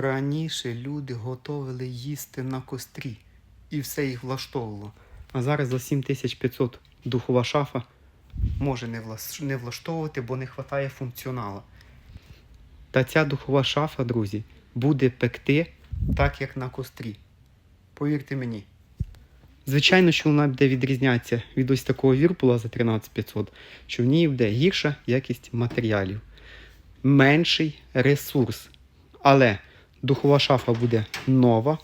Раніше люди готовили їсти на кострі, і все їх влаштовувало. А зараз за 7500 духова шафа може не, не влаштовувати, бо не вистачає функціонала. Та ця духова шафа, друзі, буде пекти так, як на кострі. Повірте мені. Звичайно, що вона буде відрізнятися від ось такого вірпула за 13500, що в ній буде гірша якість матеріалів, менший ресурс. Але духова шафа буде нова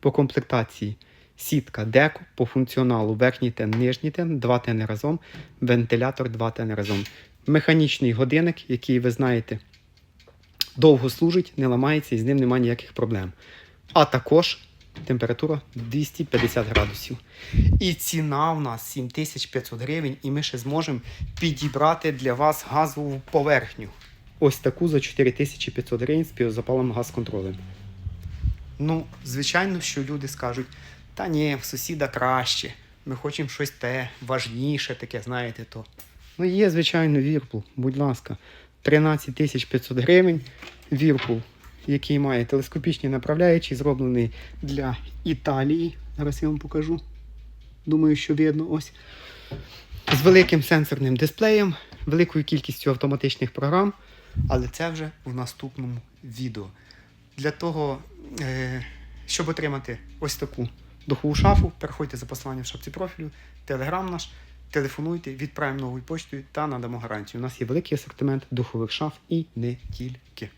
по комплектації. Сітка деко по функціоналу верхній тен, нижній тен, 2 тени разом, вентилятор 2 тени разом. Механічний годинник, який ви знаєте, довго служить, не ламається і з ним немає ніяких проблем. А також температура 250 градусів. І ціна в нас 7500 гривень, і ми ще зможемо підібрати для вас газову поверхню. Ось таку за 4500 гривень з півзапалом газконтролем. Ну, звичайно, що люди скажуть: та ні, в сусіда краще. Ми хочемо щось те важніше, таке, знаєте, то. Ну, є, звичайно, Вірпул, будь ласка, 13 500 гривень. Вірпул, який має телескопічні направляючі, зроблений для Італії. Зараз я вам покажу. Думаю, що видно ось. З великим сенсорним дисплеєм, великою кількістю автоматичних програм, але це вже в наступному відео. Для того, е, щоб отримати ось таку духову шафу, переходьте за посиланням в шапці профілю, телеграм наш, телефонуйте, відправимо новою почтою та надамо гарантію. У нас є великий асортимент духових шаф і не тільки.